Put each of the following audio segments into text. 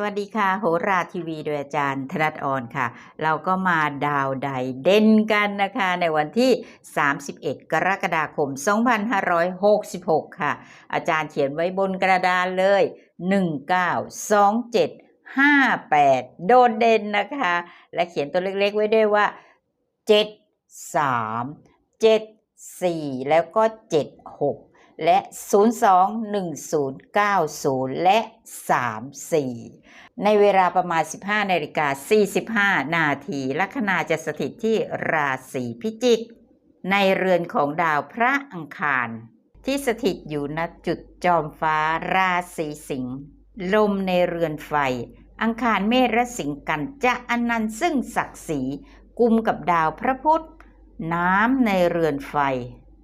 สวัสดีค่ะโหราทีวีโดยอาจารย์ธนัทออนค่ะ เราก็มาดาวใดเด่นกันนะคะ ในวันที่ 31 กรกฎาคม 2566 ค่ะ อาจารย์เขียนไว้บนกระดานเลย 1927 58 โดดเด่นนะคะ และเขียนตัวเล็กๆไว้ด้วยว่า 7 3 7 4 แล้วก็ 76 และ 021090 และ 34 ในเวลาประมาณ 15นาฬิกา45 นาทีลัคนาจะสถิตที่ราศีพิจิก ในเรือนของดาวพระอังคาร ที่สถิตอยู่ณจุดจอมฟ้าราศีสิงห์ลมในเรือนไฟ อังคารเมษและสิงห์กันจะอนันต์ซึ่งศักดิ์ศรีกุมกับดาวพระพุธน้ำในเรือนไฟ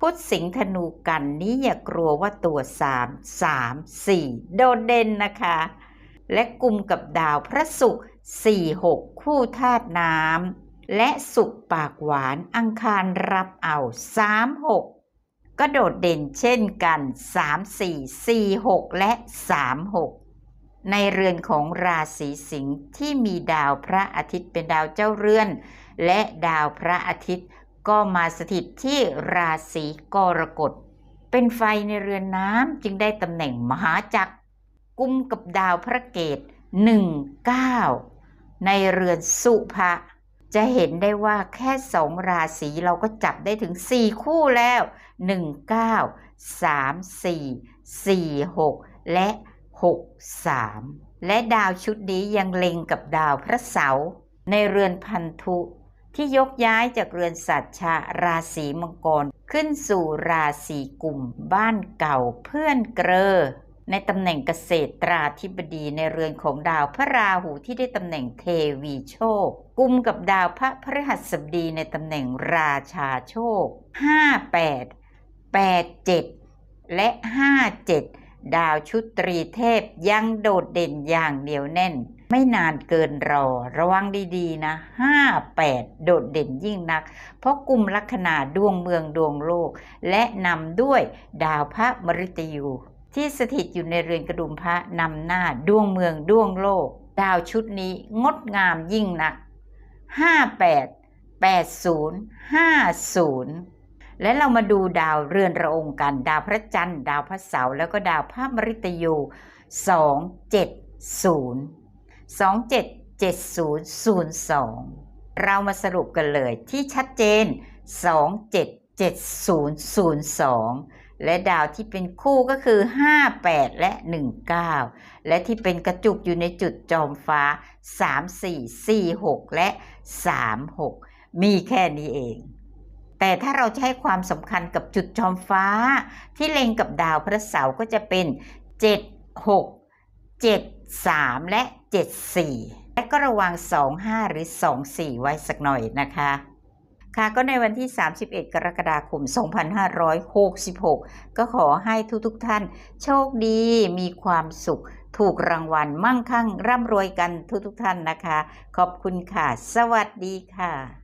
พุธสิงห์ธนูกันนี้อย่ากลัวว่าตัวสามสามสี่โดดเด่นนะคะ และกลุ่มกับดาวพระศุกร์สี่หกคู่ธาตุน้ำและสุขปากหวานอังคารรับเอาสามหกก็โดดเด่นเช่นกันสามสี่สี่หกและสามหกในเรือนของราศีสิงห์ที่มีดาวพระอาทิตย์เป็นดาวเจ้าเรือน และดาวพระอาทิตย์ ก็มาสถิตที่ราศีกรกฎ เป็นไฟในเรือนน้ำจึงได้ตำแหน่งมหาจักรกุมกับดาวพระเกตหนึ่งเก้าในเรือนสุภะจะเห็นได้ว่าแค่สองราศีเราก็จับได้ถึงสี่คู่แล้วหนึ่งเก้าสามสี่สี่หกและหกสามและดาวชุดนี้ยังเล็งกับดาวพระเสาร์ในเรือนพันธุ ที่ยกย้ายจากเรือนสัตว์ชาราศีมังกร ขึ้นสู่ราศีกลุ่มบ้านเก่าเพื่อนเกรอในตำแหน่งเกษตรราธิบดีในเรือนของดาวพระราหูที่ได้ตำแหน่งเทวีโชค กุมกับดาวพระพฤหัสบดีในตำแหน่งราชาโชค 58 87 และ 57 ดาวชุดตรีเทพยังโดดเด่นอย่างเหนียวแน่น ไม่นานเกินรอ ระวังดีๆ นะ58โดดเด่นยิ่งนัก เพราะกลุ่มลัคนาดวงเมืองดวงโลก และนำด้วยดาวพระมฤตยู ที่สถิตอยู่ในเรือนกระดุมพระนำหน้าดวงเมืองดวงโลก ดาวชุดนี้งดงามยิ่งนัก58 80 50และเรามาดูดาวเรือนระองค์กัน ดาวพระจันทร์ ดาวพระเสาร์แล้วก็ดาวพระมฤตยู270 277002 เรามาสรุปกันเลยที่ชัดเจน 277002 และดาวที่เป็นคู่ก็คือ 58 และ 19 และที่เป็นกระจุกอยู่ในจุดจอมฟ้า 34 46 และ 36 มีแค่นี้เองแต่ถ้าเราจะให้ความสำคัญกับจุดจอมฟ้า ที่เล็งกับดาวพระเสาร์ก็จะเป็น 7 6 7 3 และ 7 4 และก็ระวัง 2 5 หรือ 2 4 ไว้สักหน่อยนะคะค่ะก็ในวันที่ 31 กรกฎาคม 2566 ก็ขอให้ทุกๆทท่าน โชคดีมีความสุข ถูกรางวัลมั่งคั่งร่ำรวยกันทุกๆทท่านนะคะ ขอบคุณค่ะ สวัสดีค่ะ